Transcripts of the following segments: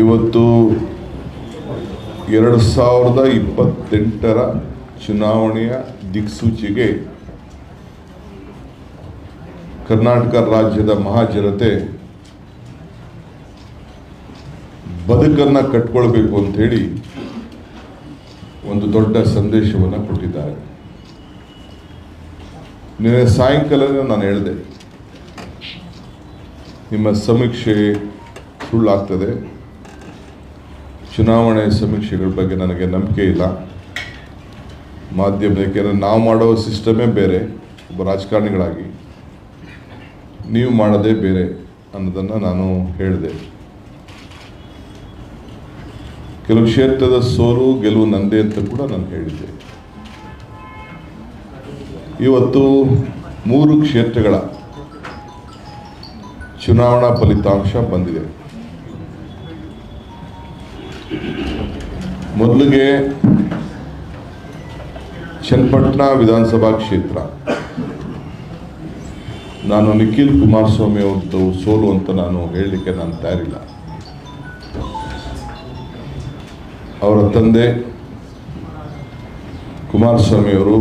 ಇವತ್ತು ಎರಡು ಸಾವಿರದ ಇಪ್ಪತ್ತೆಂಟರ ಚುನಾವಣೆಯ ದಿಕ್ಸೂಚಿಗೆ ಕರ್ನಾಟಕ ರಾಜ್ಯದ ಮಹಾಜನತೆ ಬದುಕನ್ನು ಕಟ್ಕೊಳ್ಬೇಕು ಅಂಥೇಳಿ ಒಂದು ದೊಡ್ಡ ಸಂದೇಶವನ್ನು ಕೊಟ್ಟಿದ್ದಾರೆ. ನಿನ್ನೆ ಸಾಯಂಕಾಲನೇ ನಾನು ಹೇಳಿದೆ, ನಿಮ್ಮ ಸಮೀಕ್ಷೆ ಸುಳ್ಳಾಗ್ತದೆ. ಚುನಾವಣೆ ಸಮೀಕ್ಷೆಗಳ ಬಗ್ಗೆ ನನಗೆ ನಂಬಿಕೆ ಇಲ್ಲ. ಮಾಧ್ಯಮ ಏಕೆಂದರೆ ನಾವು ಮಾಡೋ ಸಿಸ್ಟಮೇ ಬೇರೆ, ಒಬ್ಬ ರಾಜಕಾರಣಿಗಳಾಗಿ. ನೀವು ಮಾಡೋದೇ ಬೇರೆ ಅನ್ನೋದನ್ನು ನಾನು ಹೇಳಿದೆ. ಕೆಲವು ಕ್ಷೇತ್ರದ ಸೋಲು, ಗೆಲುವು ನಂದೇ ಅಂತ ಕೂಡ ನಾನು ಹೇಳಿದ್ದೆ. ಇವತ್ತು ಮೂರು ಕ್ಷೇತ್ರಗಳ ಚುನಾವಣಾ ಫಲಿತಾಂಶ ಬಂದಿದೆ. ಮೊದಲಿಗೆ ಚನ್ನಪಟ್ಟಣ ವಿಧಾನಸಭಾ ಕ್ಷೇತ್ರ. ನಾನು ನಿಖಿಲ್ ಕುಮಾರಸ್ವಾಮಿ ಅವ್ರದ್ದು ಸೋಲು ಅಂತ ನಾನು ಹೇಳಲಿಕ್ಕೆ ನಾನು ತಯಾರಿಲ್ಲ. ಅವರ ತಂದೆ ಕುಮಾರಸ್ವಾಮಿಯವರು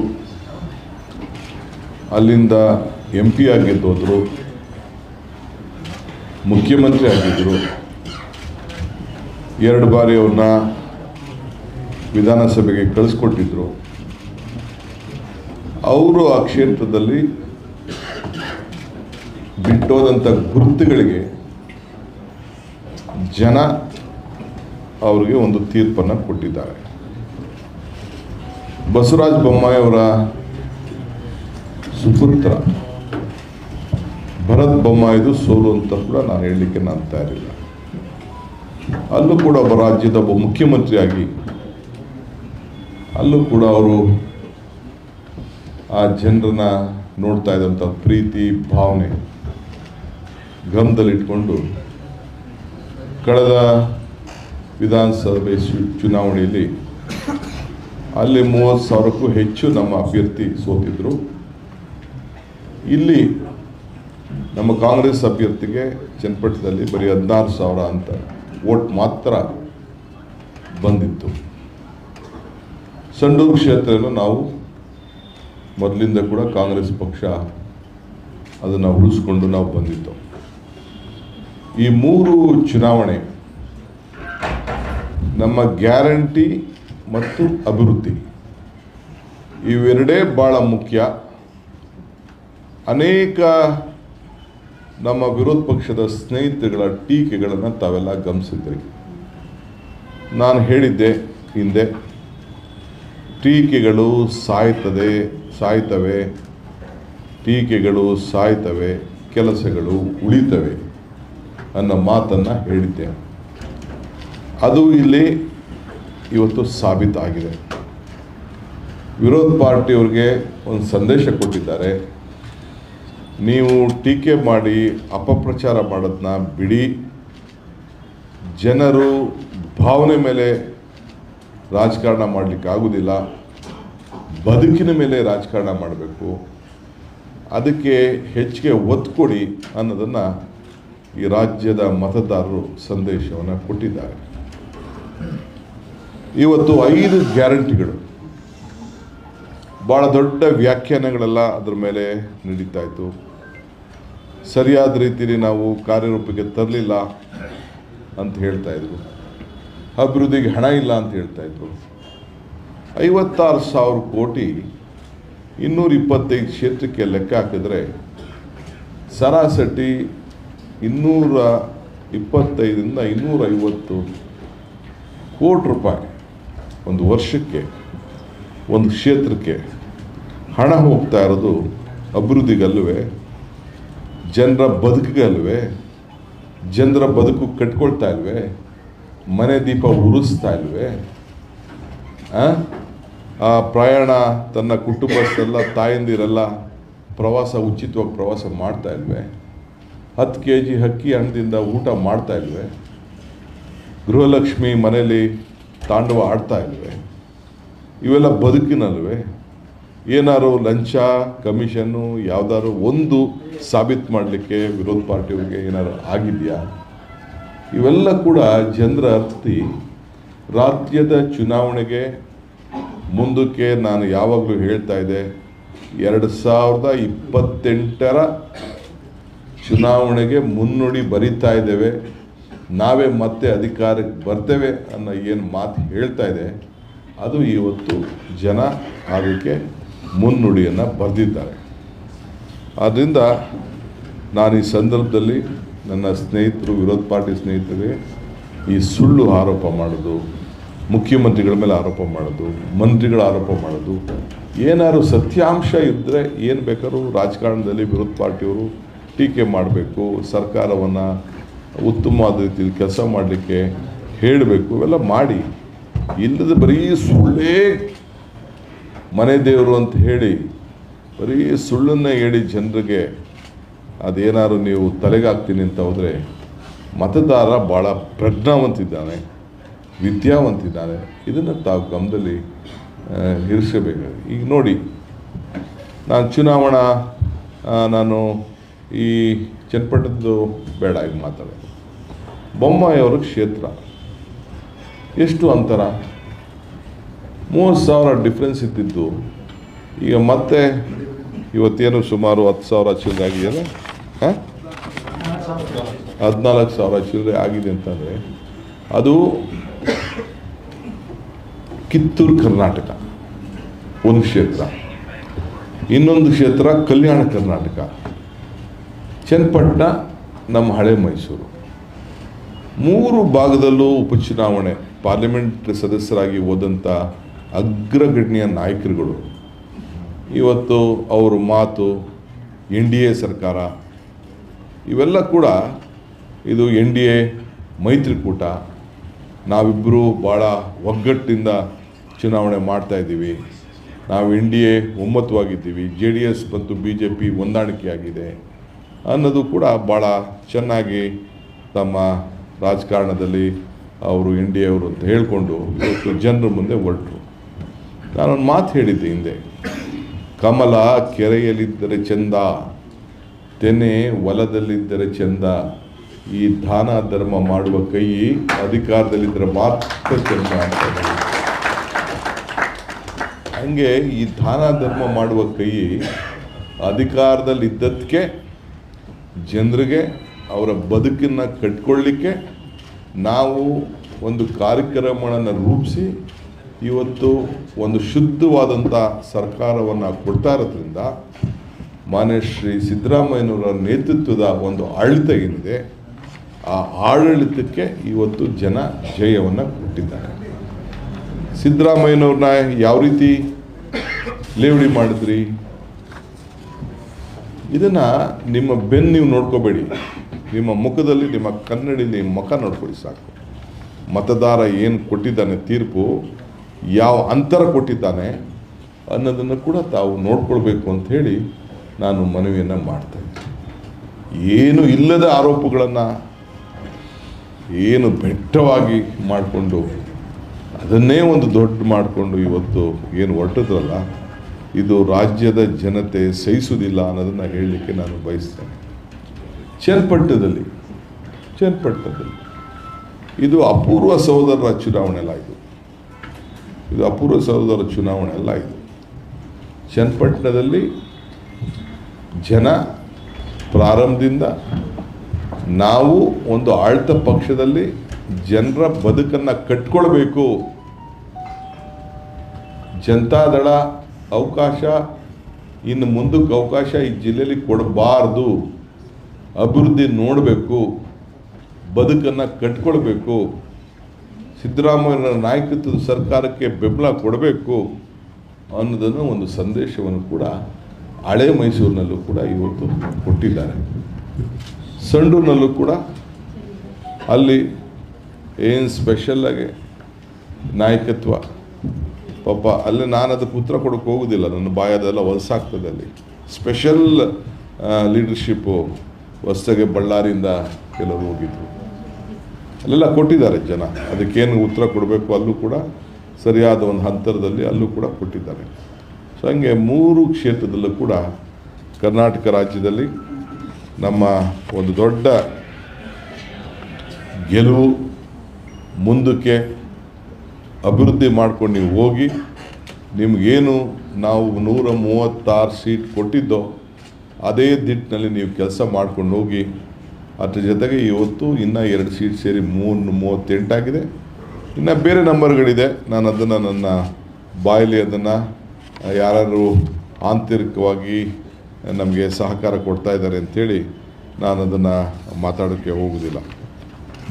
ಅಲ್ಲಿಂದ ಎಂ ಪಿ ಆಗಿದ್ದೋದ್ರು ಗೆದ್ದೋದ್ರು ಮುಖ್ಯಮಂತ್ರಿ ಆಗಿದ್ದರು ಎರಡು ಬಾರಿ ಅವ್ರನ್ನ ವಿಧಾನಸಭೆಗೆ ಕಳಿಸ್ಕೊಟ್ಟಿದ್ರು. ಅವರು ಆ ಕ್ಷೇತ್ರದಲ್ಲಿ ಬಿಟ್ಟೋದಂಥ ಗುರುತುಗಳಿಗೆ ಜನ ಅವರಿಗೆ ಒಂದು ತೀರ್ಪನ್ನು ಕೊಟ್ಟಿದ್ದಾರೆ. ಬಸವರಾಜ ಬೊಮ್ಮಾಯಿಯವರ ಸುಪುತ್ರ ಭರತ್ ಬೊಮ್ಮಾಯಿದು ಸೋಲು ಅಂತ ಕೂಡ ನಾನು ಹೇಳಲಿಕ್ಕೆ ನಾನು ತಯಾರಿಲ್ಲ. ಅಲ್ಲೂ ಕೂಡ ಒಬ್ಬ ರಾಜ್ಯದ ಒಬ್ಬ ಮುಖ್ಯಮಂತ್ರಿಯಾಗಿ ಅಲ್ಲೂ ಕೂಡ ಅವರು ಆ ಜನರನ್ನ ನೋಡ್ತಾ ಇದ್ದಂಥ ಪ್ರೀತಿ, ಭಾವನೆ ಗಮನದಲ್ಲಿಟ್ಕೊಂಡು ಕಳೆದ ವಿಧಾನಸಭೆ ಚುನಾವಣೆಯಲ್ಲಿ ಅಲ್ಲಿ ಮೂವತ್ತು ಸಾವಿರಕ್ಕೂ ಹೆಚ್ಚು ನಮ್ಮ ಅಭ್ಯರ್ಥಿ ಸೋತಿದ್ರು. ಇಲ್ಲಿ ನಮ್ಮ ಕಾಂಗ್ರೆಸ್ ಅಭ್ಯರ್ಥಿಗೆ ಚನ್ನಪಟ್ಟಣದಲ್ಲಿ ಬರೀ ಹದಿನಾರು ಸಾವಿರ ಅಂತ ವೋಟ್ ಮಾತ್ರ ಬಂದಿತ್ತು. ಸಂಡೂರು ಕ್ಷೇತ್ರವನ್ನು ನಾವು ಮೊದಲಿಂದ ಕೂಡ ಕಾಂಗ್ರೆಸ್ ಪಕ್ಷ ಅದನ್ನು ಉಳಿಸ್ಕೊಂಡು ನಾವು ಬಂದಿತ್ತು. ಈ ಮೂರು ಚುನಾವಣೆ ನಮ್ಮ ಗ್ಯಾರಂಟಿ ಮತ್ತು ಅಭಿವೃದ್ಧಿ ಇವೆರಡೇ ಭಾಳ ಮುಖ್ಯ. ಅನೇಕ ನಮ್ಮ ವಿರೋಧ ಪಕ್ಷದ ಸ್ನೇಹಿತರುಗಳ ಟೀಕೆಗಳನ್ನು ತಾವೆಲ್ಲ ಗಮನಿಸಿದ್ರಿ. ನಾನು ಹೇಳಿದ್ದೆ ಹಿಂದೆ, ಟೀಕೆಗಳು ಸಾಯ್ತದೆ, ಸಾಯ್ತವೆ, ಟೀಕೆಗಳು ಸಾಯ್ತವೆ, ಕೆಲಸಗಳು ಉಳಿತವೆ ಅನ್ನೋ ಮಾತನ್ನು ಹೇಳಿದ್ದೆ. ಅದು ಇಲ್ಲಿ ಇವತ್ತು ಸಾಬೀತಾಗಿದೆ. ವಿರೋಧ ಪಾರ್ಟಿಯವ್ರಿಗೆ ಒಂದು ಸಂದೇಶ ಕೊಟ್ಟಿದ್ದಾರೆ. ನೀವು ಟೀಕೆ ಮಾಡಿ ಅಪಪ್ರಚಾರ ಮಾಡೋದನ್ನ ಬಿಡಿ. ಜನರು ಭಾವನೆ ಮೇಲೆ ರಾಜಕಾರಣ ಮಾಡಲಿಕ್ಕೆ ಆಗೋದಿಲ್ಲ. ಬದುಕಿನ ಮೇಲೆ ರಾಜಕಾರಣ ಮಾಡಬೇಕು. ಅದಕ್ಕೆ ಹೆಚ್ಚಿಗೆ ಒತ್ತು ಕೊಡಿ ಅನ್ನೋದನ್ನು ಈ ರಾಜ್ಯದ ಮತದಾರರು ಸಂದೇಶವನ್ನು ಕೊಟ್ಟಿದ್ದಾರೆ. ಇವತ್ತು ಐದು ಗ್ಯಾರಂಟಿಗಳು. ಭಾಳ ದೊಡ್ಡ ವ್ಯಾಖ್ಯಾನಗಳೆಲ್ಲ ಅದರ ಮೇಲೆ ನಡೀತಾ ಇತ್ತು. ಸರಿಯಾದ ರೀತಿಯಲ್ಲಿ ನಾವು ಕಾರ್ಯರೂಪಕ್ಕೆ ತರಲಿಲ್ಲ ಅಂತ ಹೇಳ್ತಾ ಇದ್ರು ಅಭಿವೃದ್ಧಿಗೆ ಹಣ ಇಲ್ಲ ಅಂತ ಹೇಳ್ತಾ ಇದ್ರು ಐವತ್ತಾರು ಸಾವಿರ ಕೋಟಿ ಇನ್ನೂರ ಇಪ್ಪತ್ತೈದು ಕ್ಷೇತ್ರಕ್ಕೆ ಲೆಕ್ಕ ಹಾಕಿದ್ರೆ ಸರಾಸರಿ ಇನ್ನೂರ ಇಪ್ಪತ್ತೈದರಿಂದ ಇನ್ನೂರ ಐವತ್ತು ಕೋಟಿ ರೂಪಾಯಿ ಒಂದು ವರ್ಷಕ್ಕೆ, ಒಂದು ಕ್ಷೇತ್ರಕ್ಕೆ ಹಣ ಹೋಗ್ತಾ ಇರೋದು ಅಭಿವೃದ್ಧಿಗಲ್ವೇ ಜನರ ಬದುಕಿಗಲ್ವೇ ಜನರ ಬದುಕು ಕಟ್ಕೊಳ್ತಾ ಇಲ್ವೇ? ಮನೆ ದೀಪ ಉರಿಸ್ತಾ ಇಲ್ವೇ? ಆ? ಪ್ರಯಾಣ ತನ್ನ ಕುಟುಂಬಸ್ಥರೆಲ್ಲ ತಾಯಂದಿರೆಲ್ಲ ಪ್ರವಾಸ, ಉಚಿತವಾಗಿ ಪ್ರವಾಸ ಮಾಡ್ತಾ ಇಲ್ವೇ? ಹತ್ತು ಕೆ ಜಿ ಅಕ್ಕಿ ಹಣದಿಂದ ಊಟ ಮಾಡ್ತಾ ಇಲ್ವೇ? ಗೃಹಲಕ್ಷ್ಮಿ ಮನೇಲಿ ತಾಂಡವ ಆಡ್ತಾ ಇಲ್ವೇ? ಇವೆಲ್ಲ ಬದುಕಿನಲ್ವೇ? ಏನಾರು ಲಂಚ ಕಮಿಷನ್ನು ಯಾವ್ದಾದ್ರು ಒಂದು ಸಾಬೀತು ಮಾಡಲಿಕ್ಕೆ ವಿರೋಧ ಪಾರ್ಟಿಯವರಿಗೆ ಏನಾದ್ರು ಆಗಿದೆಯಾ? ಇವೆಲ್ಲ ಕೂಡ ಜನರ ಅರ್ಥಿ ರಾಜ್ಯದ ಚುನಾವಣೆಗೆ ಮುಂದಕ್ಕೆ ನಾನು ಯಾವಾಗಲೂ ಹೇಳ್ತಾ ಇದ್ದೆ, ಎರಡು ಸಾವಿರದ ಇಪ್ಪತ್ತೆಂಟರ ಚುನಾವಣೆಗೆ ಮುನ್ನುಡಿ ಬರಿತಾ ಇದ್ದೇವೆ, ನಾವೇ ಮತ್ತೆ ಅಧಿಕಾರಕ್ಕೆ ಬರ್ತೇವೆ ಅನ್ನೋ ಏನು ಮಾತು ಹೇಳ್ತಾ ಇದೆ ಅದು ಇವತ್ತು ಜನ ಅದಕ್ಕೆ ಮುನ್ನುಡಿಯನ್ನು ಬರೆದಿದ್ದಾರೆ. ಆದ್ದರಿಂದ ನಾನು ಈ ಸಂದರ್ಭದಲ್ಲಿ ನನ್ನ ಸ್ನೇಹಿತರು, ವಿರೋಧ ಪಾರ್ಟಿ ಸ್ನೇಹಿತರಿಗೆ ಈ ಸುಳ್ಳು ಆರೋಪ ಮಾಡೋದು, ಮುಖ್ಯಮಂತ್ರಿಗಳ ಮೇಲೆ ಆರೋಪ ಮಾಡೋದು, ಮಂತ್ರಿಗಳ ಆರೋಪ ಮಾಡೋದು, ಏನಾದರೂ ಸತ್ಯಾಂಶ ಇದ್ದರೆ ಏನು ಬೇಕಾದ್ರೂ ರಾಜಕಾರಣದಲ್ಲಿ ವಿರೋಧ ಪಾರ್ಟಿಯವರು ಟೀಕೆ ಮಾಡಬೇಕು, ಸರ್ಕಾರವನ್ನು ಉತ್ತಮವಾದ ರೀತಿಯಲ್ಲಿ ಕೆಲಸ ಮಾಡಲಿಕ್ಕೆ ಹೇಳಬೇಕು, ಇವೆಲ್ಲ ಮಾಡಿ. ಇಲ್ಲದ ಬರೀ ಸುಳ್ಳೇ ಮನೆ ದೇವರು ಅಂತ ಹೇಳಿ ಬರೀ ಸುಳ್ಳನ್ನು ಹೇಳಿ ಜನರಿಗೆ ಅದೇನಾದ್ರು ನೀವು ತಲೆಗಾಗ್ತೀನಿ ಅಂತ ಹೋದರೆ ಮತದಾರ ಭಾಳ ಪ್ರಜ್ಞಾವಂತಿದ್ದಾನೆ ವಿದ್ಯಾವಂತಿದ್ದಾನೆ. ಇದನ್ನು ತಾವು ಗಮನದಲ್ಲಿ ಆ, ಇರಿಸಬೇಕು ಈಗ ನೋಡಿ ನಾನು ಚುನಾವಣಾ ನಾನು ಈ ಚನ್ನಪಟ್ಟಣದ್ದು ಬೇಡ ಈಗ ಮಾತಾಡೋದು. ಬೊಮ್ಮಾಯಿಯವರ ಕ್ಷೇತ್ರ. ಎಷ್ಟು ಅಂತರ? ಮೂವತ್ತು ಸಾವಿರ ಡಿಫ್ರೆನ್ಸ್ ಇದ್ದಿದ್ದು. ಈಗ ಮತ್ತೆ ಇವತ್ತೇನು ಸುಮಾರು ಹತ್ತು ಸಾವಿರ ಚಿಲ್ಲರೆ ಆಗಿದೆಯಲ್ಲ? ಹಾಂ? ಹದಿನಾಲ್ಕು ಸಾವಿರ ಚಿಲ್ಲರೆ ಆಗಿದೆ ಅಂತಂದರೆ ಅದು ಕಿತ್ತೂರು ಕರ್ನಾಟಕ ಒಂದು ಕ್ಷೇತ್ರ. ಇನ್ನೊಂದು ಕ್ಷೇತ್ರ ಕಲ್ಯಾಣ ಕರ್ನಾಟಕ. ಚನ್ನಪಟ್ಟಣ ನಮ್ಮ ಹಳೆ ಮೈಸೂರು. ಮೂರು ಭಾಗದಲ್ಲೂ ಉಪಚುನಾವಣೆ ಪಾರ್ಲಿಮೆಂಟ್ ಸದಸ್ಯರಾಗಿ ಹೋದಂಥ ಅಗ್ರಗಣ್ಯ ನಾಯಕರುಗಳು. ಇವತ್ತು ಅವ್ರ ಮಾತು, ಎನ್ ಡಿ ಎ ಸರ್ಕಾರ, ಇವೆಲ್ಲ ಕೂಡ ಇದು ಎನ್ ಡಿ ಎ ಮೈತ್ರಿಕೂಟ. ನಾವಿಬ್ಬರು ಭಾಳ ಒಗ್ಗಟ್ಟಿಂದ ಚುನಾವಣೆ ಮಾಡ್ತಾಯಿದ್ದೀವಿ ನಾವು ಎನ್ ಡಿ ಎ ಒಮ್ಮತವಾಗಿದ್ದೀವಿ. ಜೆ ಡಿ ಎಸ್ ಮತ್ತು ಬಿ ಜೆ ಪಿ ಹೊಂದಾಣಿಕೆಯಾಗಿದೆ ಅನ್ನೋದು ಕೂಡ ಭಾಳ ಚೆನ್ನಾಗಿ ತಮ್ಮ ರಾಜಕಾರಣದಲ್ಲಿ ಅವರು ಎನ್ ಡಿ ಎ ಅವರು ಅಂತ ಹೇಳಿಕೊಂಡು ಇವತ್ತು ಜನರ ಮುಂದೆ ಹೊರಟರು. ನಾನೊಂದು ಮಾತು ಹೇಳಿದ್ದೆ ಹಿಂದೆ ಕಮಲ ಕೆರೆಯಲ್ಲಿದ್ದರೆ ಚಂದ, ತೆನೆ ಹೊಲದಲ್ಲಿದ್ದರೆ ಚಂದ, ಈ ದಾನ ಧರ್ಮ ಮಾಡುವ ಕೈ ಅಧಿಕಾರದಲ್ಲಿದ್ದರೆ ಮಾತ್ರ ಚಂದ ಅಂತ. ಹಂಗೆ ಈ ದಾನ ಧರ್ಮ ಮಾಡುವ ಕೈ ಅಧಿಕಾರದಲ್ಲಿದ್ದದಕ್ಕೆ ಜನರಿಗೆ ಅವರ ಬದುಕನ್ನು ಕಟ್ಕೊಳ್ಳಿಕ್ಕೆ ನಾವು ಒಂದು ಕಾರ್ಯಕ್ರಮಗಳನ್ನು ರೂಪಿಸಿ ಇವತ್ತು ಒಂದು ಶುದ್ಧವಾದಂಥ ಸರ್ಕಾರವನ್ನು ಕೊಡ್ತಾ ಇರೋದ್ರಿಂದ ಮಾನ್ಯ ಶ್ರೀ ಸಿದ್ದರಾಮಯ್ಯನವರ ನೇತೃತ್ವದ ಒಂದು ಆಡಳಿತ ಏನಿದೆ, ಆ ಆಡಳಿತಕ್ಕೆ ಇವತ್ತು ಜನ ಜಯವನ್ನು ಕೊಟ್ಟಿದ್ದಾರೆ. ಸಿದ್ದರಾಮಯ್ಯನವ್ರನ್ನ ಯಾವ ರೀತಿ ಲೇವಡಿ ಮಾಡಿದ್ರಿ? ಇದನ್ನು ನಿಮ್ಮ ಬೆನ್ನು ನೀವು ನೋಡ್ಕೋಬೇಡಿ. ನಿಮ್ಮ ಮುಖದಲ್ಲಿ, ನಿಮ್ಮ ಕನ್ನಡಿಲಿ ಮುಖ ನೋಡ್ಕೊಳ್ಳಿ ಸಾಕು. ಮತದಾರ ಏನು ಕೊಟ್ಟಿದ್ದಾನೆ ತೀರ್ಪು ಯಾವ ಅಂತರ ಕೊಟ್ಟಿದ್ದಾನೆ ಅನ್ನೋದನ್ನು ಕೂಡ ತಾವು ನೋಡ್ಕೊಳ್ಬೇಕು ಅಂತ ಹೇಳಿ ನಾನು ಮನವಿಯನ್ನು ಮಾಡ್ತೇನೆ ಏನು ಇಲ್ಲದ ಆರೋಪಗಳನ್ನು ಏನು ಬೆಟ್ಟವಾಗಿ ಮಾಡಿಕೊಂಡು, ಅದನ್ನೇ ಒಂದು ದೊಡ್ಡ ಮಾಡಿಕೊಂಡು ಇವತ್ತು ಏನು ಹೊರಟಿದ್ರಲ್ಲ ಇದು ರಾಜ್ಯದ ಜನತೆ ಸಹಿಸುವುದಿಲ್ಲ ಅನ್ನೋದನ್ನು ಹೇಳಲಿಕ್ಕೆ ನಾನು ಬಯಸ್ತೇನೆ. ಚೇರ್ಪಟ್ಟದಲ್ಲಿ ಚೇರ್ಪಟ್ಟದಲ್ಲಿ. ಇದು ಅಪೂರ್ವ ಸಹೋದರರ ಚುನಾವಣೆ ಅಲ್ಲ ಇದು ಅಪೂರ್ವ ಸಹೋದರ ಚುನಾವಣೆ ಅಲ್ಲ ಇದು. ಚನ್ನಪಟ್ಟಣದಲ್ಲಿ ಜನ ಪ್ರಾರಂಭದಿಂದ ನಾವು ಒಂದು ಆಳ್ತ ಪಕ್ಷದಲ್ಲಿ ಜನರ ಬದುಕನ್ನು ಕಟ್ಕೊಳ್ಬೇಕು. ಜನತಾದಳ ಅವಕಾಶ, ಇನ್ನು ಮುಂದಕ್ಕೆ ಅವಕಾಶ ಈ ಜಿಲ್ಲೆಯಲ್ಲಿ ಕೊಡಬಾರ್ದು. ಅಭಿವೃದ್ಧಿ ನೋಡಬೇಕು, ಬದುಕನ್ನು ಕಟ್ಕೊಳ್ಬೇಕು. ಸಿದ್ದರಾಮಯ್ಯನ ನಾಯಕತ್ವದ ಸರ್ಕಾರಕ್ಕೆ ಬೆಂಬಲ ಕೊಡಬೇಕು ಅನ್ನೋದನ್ನು ಒಂದು ಸಂದೇಶವನ್ನು ಕೂಡ ಹಳೆ ಮೈಸೂರಿನಲ್ಲೂ ಕೂಡ ಇವತ್ತು ಕೊಟ್ಟಿದ್ದಾರೆ. ಸಂಡೂರಿನಲ್ಲೂ ಕೂಡ ಅಲ್ಲಿ ಏನು ಸ್ಪೆಷಲ್ಲಾಗಿ ನಾಯಕತ್ವ? ಪಾಪ ಅಲ್ಲಿ ನಾನು ಅದಕ್ಕೆ ಉತ್ತರ ಕೊಡೋಕ್ಕೆ ಹೋಗೋದಿಲ್ಲ, ನನ್ನ ಬಾಯದೆಲ್ಲ ಹೊಲಸಾಗ್ತದೆ ಅಲ್ಲಿ. ಸ್ಪೆಷಲ್ ಲೀಡರ್ಶಿಪ್ಪು ಹೊಸ್ತಾಗೆ ಬಳ್ಳಾರಿಯಿಂದ ಕೆಲವರು ಹೋಗಿದ್ರು. ಅಲ್ಲೆಲ್ಲ ಕೊಟ್ಟಿದ್ದಾರೆ ಜನ. ಅದಕ್ಕೇನು ಉತ್ತರ ಕೊಡಬೇಕು ಅಲ್ಲೂ ಕೂಡ, ಸರಿಯಾದ ಒಂದು ಹಂತರದಲ್ಲಿ ಅಲ್ಲೂ ಕೂಡ ಕೊಟ್ಟಿದ್ದಾರೆ. ಸೊ ಹಂಗೆ ಮೂರು ಕ್ಷೇತ್ರದಲ್ಲೂ ಕೂಡ ಕರ್ನಾಟಕ ರಾಜ್ಯದಲ್ಲಿ ನಮ್ಮ ಒಂದು ದೊಡ್ಡ ಗೆಲುವು ಮುಂದಕ್ಕೆ ಅಭಿವೃದ್ಧಿ ಮಾಡ್ಕೊಂಡು ನೀವು ಹೋಗಿ, ನಿಮಗೇನು ನಾವು ನೂರ ಮೂವತ್ತಾರು ಸೀಟ್ ಕೊಟ್ಟಿದ್ದೋ, ಅದೇ ದಿಟ್ಟಿನಲ್ಲಿ ನೀವು ಕೆಲಸ ಮಾಡ್ಕೊಂಡು ಹೋಗಿ ಅದ್ರ ಜೊತೆಗೆ ಇವತ್ತು ಇನ್ನೂ ಎರಡು ಸೀಟ್ ಸೇರಿ ಮೂರು ಮೂವತ್ತೆಂಟಾಗಿದೆ ಇನ್ನು ಬೇರೆ ನಂಬರ್ಗಳಿದೆ ನಾನು ಅದನ್ನು ನನ್ನ ಬಾಯಲ್ಲಿ ಅದನ್ನು ಯಾರು ಆಂತರಿಕವಾಗಿ ನಮಗೆ ಸಹಕಾರ ಕೊಡ್ತಾ ಇದ್ದಾರೆ ಅಂಥೇಳಿ ನಾನು ಅದನ್ನು ಮಾತಾಡೋಕ್ಕೆ ಹೋಗೋದಿಲ್ಲ.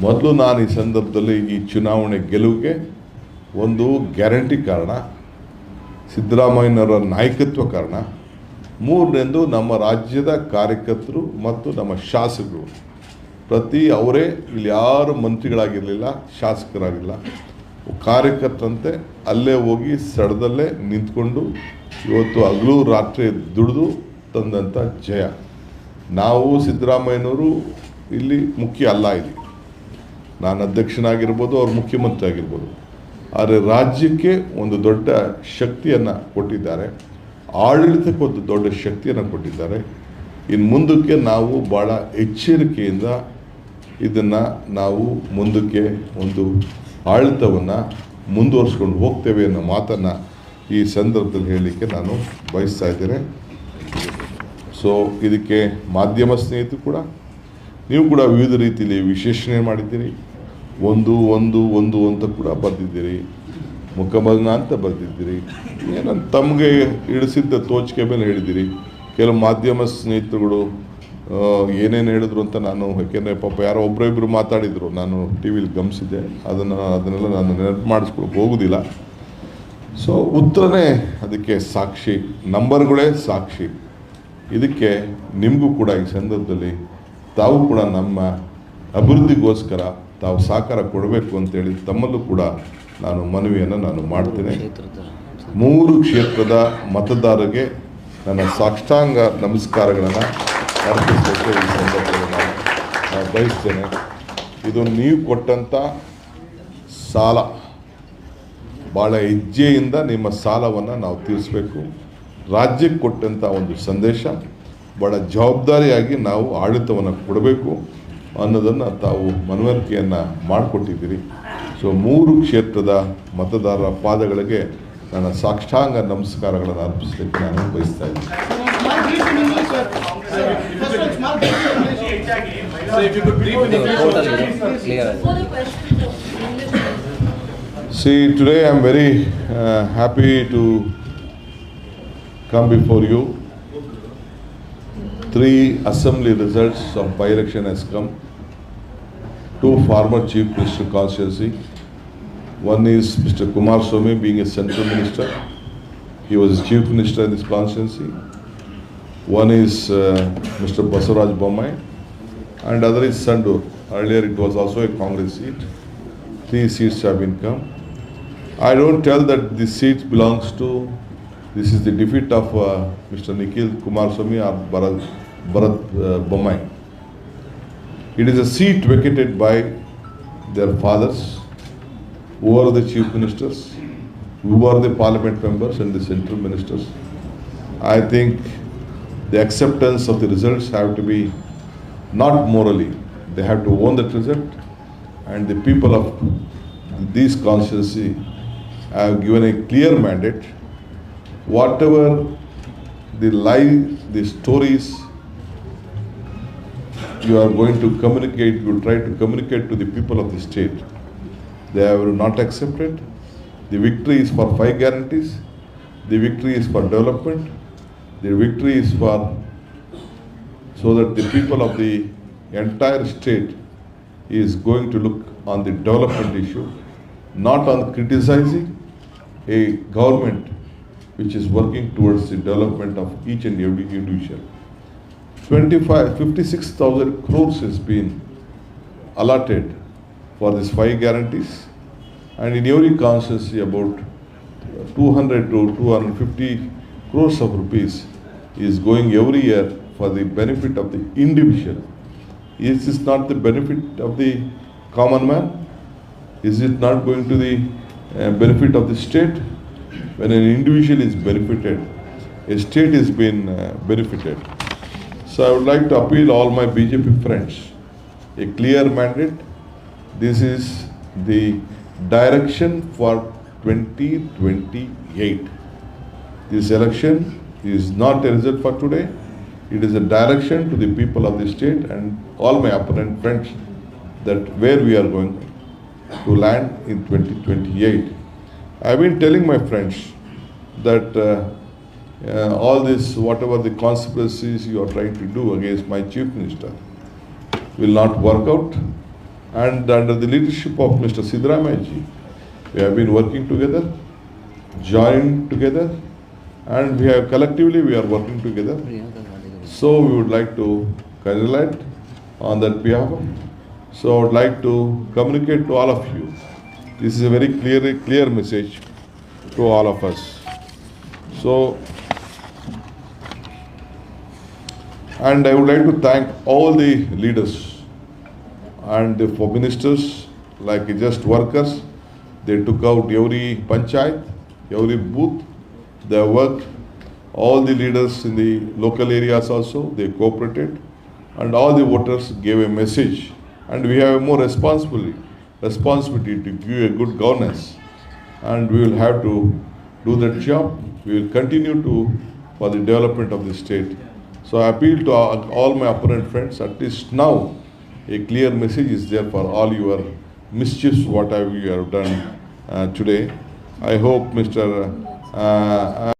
ಮೊದಲು ನಾನು ಈ ಸಂದರ್ಭದಲ್ಲಿ ಈ ಚುನಾವಣೆ ಗೆಲುವಿಗೆ ಒಂದು ಗ್ಯಾರಂಟಿ ಕಾರಣ, ಸಿದ್ದರಾಮಯ್ಯನವರ ನಾಯಕತ್ವ ಕಾರಣ, ಮೂರನೇದು ನಮ್ಮ ರಾಜ್ಯದ ಕಾರ್ಯಕರ್ತರು ಮತ್ತು ನಮ್ಮ ಶಾಸಕರು. ಪ್ರತಿ ಅವರೇ ಇಲ್ಲಿ ಯಾರು ಮಂತ್ರಿಗಳಾಗಿರಲಿಲ್ಲ, ಶಾಸಕರಾಗಿಲ್ಲ. ಕಾರ್ಯಕರ್ತರಂತೆ ಅಲ್ಲೇ ಹೋಗಿ ಸಡದಲ್ಲೇ ನಿಂತ್ಕೊಂಡು ಇವತ್ತು ಹಗಲು ರಾತ್ರಿ ದುಡಿದು ತಂದಂಥ ಜಯ. ನಾವು ಸಿದ್ದರಾಮಯ್ಯನವರು ಇಲ್ಲಿ ಮುಖ್ಯ ಅಲ್ಲ ಇಲ್ಲಿ. ನಾನು ಅಧ್ಯಕ್ಷನಾಗಿರ್ಬೋದು, ಅವ್ರು ಮುಖ್ಯಮಂತ್ರಿ ಆಗಿರ್ಬೋದು. ಆದರೆ ರಾಜ್ಯಕ್ಕೆ ಒಂದು ದೊಡ್ಡ ಶಕ್ತಿಯನ್ನು ಕೊಟ್ಟಿದ್ದಾರೆ. ಆಡಳಿತಕ್ಕೆ ಒಂದು ದೊಡ್ಡ ಶಕ್ತಿಯನ್ನು ಕೊಟ್ಟಿದ್ದಾರೆ. ಇನ್ನು ಮುಂದಕ್ಕೆ ನಾವು ಭಾಳ ಎಚ್ಚರಿಕೆಯಿಂದ ಇದನ್ನು ನಾವು ಮುಂದಕ್ಕೆ ಒಂದು ಆಡಳಿತವನ್ನು ಮುಂದುವರಿಸ್ಕೊಂಡು ಹೋಗ್ತೇವೆ ಅನ್ನೋ ಮಾತನ್ನು ಈ ಸಂದರ್ಭದಲ್ಲಿ ಹೇಳಲಿಕ್ಕೆ ನಾನು ಬಯಸ್ತಾ ಇದ್ದೇನೆ. ಸೊ ಇದಕ್ಕೆ ಮಾಧ್ಯಮ ಸ್ನೇಹಿತರು ಕೂಡ, ನೀವು ಕೂಡ ವಿವಿಧ ರೀತಿಯಲ್ಲಿ ವಿಶ್ಲೇಷಣೆ ಮಾಡಿದ್ದೀರಿ. ಒಂದು ಒಂದು ಒಂದು ಅಂತ ಕೂಡ ಬರೆದಿದ್ದೀರಿ. ಮುಖಮಗ್ನ ಅಂತ ಬರೆದಿದ್ದೀರಿ. ಏನಂತ ತಮಗೆ ಇಳಿಸಿದ್ದ ತೋಚಿಕೆ ಮೇಲೆ ಹೇಳಿದ್ದೀರಿ. ಕೆಲವು ಮಾಧ್ಯಮ ಸ್ನೇಹಿತರುಗಳು ಏನೇನು ಹೇಳಿದ್ರು ಅಂತ ನಾನು ಯಾಕೆಂದರೆ ಪಾಪ ಯಾರೋ ಒಬ್ಬರಿಬ್ಬರು ಮಾತಾಡಿದರು. ನಾನು ಟಿ ವಿಲಿ ಗಮನಿಸಿದ್ದೆ. ಅದನ್ನು ಅದನ್ನೆಲ್ಲ ನಾನು ನೆನಪು ಮಾಡಿಸ್ಕೊಳಕ್ಕೆ ಹೋಗೋದಿಲ್ಲ. ಸೊ ಉತ್ತರನೇ ಅದಕ್ಕೆ ಸಾಕ್ಷಿ. ನಂಬರ್ಗಳೇ ಸಾಕ್ಷಿ. ಇದಕ್ಕೆ ನಿಮಗೂ ಕೂಡ ಈ ಸಂದರ್ಭದಲ್ಲಿ ತಾವು ಕೂಡ ನಮ್ಮ ಅಭಿವೃದ್ಧಿಗೋಸ್ಕರ ತಾವು ಸಹಕಾರ ಕೊಡಬೇಕು ಅಂತೇಳಿ ತಮ್ಮಲ್ಲೂ ಕೂಡ ನಾನು ಮನವಿಯನ್ನು ನಾನು ಮಾಡ್ತೇನೆ. ಮೂರು ಕ್ಷೇತ್ರದ ಮತದಾರರಿಗೆ ನನ್ನ ಸಾಷ್ಟಾಂಗ ನಮಸ್ಕಾರಗಳನ್ನು ಈ ಬಯಸ್ತೇನೆ. ಇದು ನೀವು ಕೊಟ್ಟಂಥ ಸಾಲ ಭಾಳ ಹೆಜ್ಜೆಯಿಂದ ನಿಮ್ಮ ಸಾಲವನ್ನು ನಾವು ತೀರಿಸಬೇಕು. ರಾಜ್ಯಕ್ಕೆ ಕೊಟ್ಟಂಥ ಒಂದು ಸಂದೇಶ ಭಾಳ ಜವಾಬ್ದಾರಿಯಾಗಿ ನಾವು ಆಡಳಿತವನ್ನು ಕೊಡಬೇಕು ಅನ್ನೋದನ್ನು ತಾವು ಮನವರಿಕೆಯನ್ನು ಮಾಡಿಕೊಟ್ಟಿದ್ದೀರಿ. ಸೊ ಮೂರು ಕ್ಷೇತ್ರದ ಮತದಾರರ ಪಾದಗಳಿಗೆ ನನ್ನ ಸಾಕ್ಷಾಂಗ ನಮಸ್ಕಾರಗಳನ್ನು ಅರ್ಪಿಸಲಿಕ್ಕೆ ನಾನು ಬಯಸ್ತಾ ಇದ್ದೀನಿ. See, today I'm very uh, happy to come before you. Three assembly results of by-election has come. Two former chief minister constituency. One is Mr. Kumar Somi, being a central minister. He was chief minister in this constituency. One is uh, Mr. Basaraj Bommai, and other is Sandur. Earlier it was also a Congress seat. Three seats have been come. I don't tell that this seat belongs to, this is the defeat of uh, Mr. Nikhil Kumaraswamy or Bharat, Bharat uh, Bommai. It is a seat vacated by their fathers, who are the chief ministers, who are the parliament members and the central ministers. I think the acceptance of the results have to be not morally, they have to own that result. And the people of this constituency have given a clear mandate. Whatever the lie, the stories you are going to communicate, you try to communicate to the people of the state, they have not accepted. The victory is for five guarantees. The victory is for development. The victory is for so that the people of the entire state is going to look on the development issue, not on criticizing a government which is working towards the development of each and every individual. 25, 56,000 crores has been allotted for these five guarantees. And in every constituency, about 200 to 250 crores of rupees is going every year for the benefit of the individual. Is this not the benefit of the common man? Is it not going to the uh, benefit of the state? When an individual is benefited, a state is being uh, benefited. So I would like to appeal all my BJP friends, a clear mandate, This is the direction for 2028. This election is not a result for today. It is a direction to the people of the state and all my opponent friends that where we are going to land in 2028. I've been telling my friends that uh, uh, all this, whatever the conspiracies you are trying to do against my chief minister, will not work out. And under the leadership of Mr. Sidramaya ji, we have been working together, joined together, and we have collectively we are working together. So we would like to congratulate on that behalf. So I would like to communicate to all of you. This is a very clear, clear message to all of us. So, and I would like to thank all the leaders and the for ministers, like just workers. They took out every panchayat, every booth. They worked. All the leaders in the local areas also, they cooperated. And all the voters gave a message. And we have a more responsibility, responsibility to give a good governance. And we will have to do that job. We will continue to for the development of the state. So I appeal to all my opponent friends, at least now, a clear message is there for all your mischiefs, whatever you have done uh, today. I hope Mr. Uh,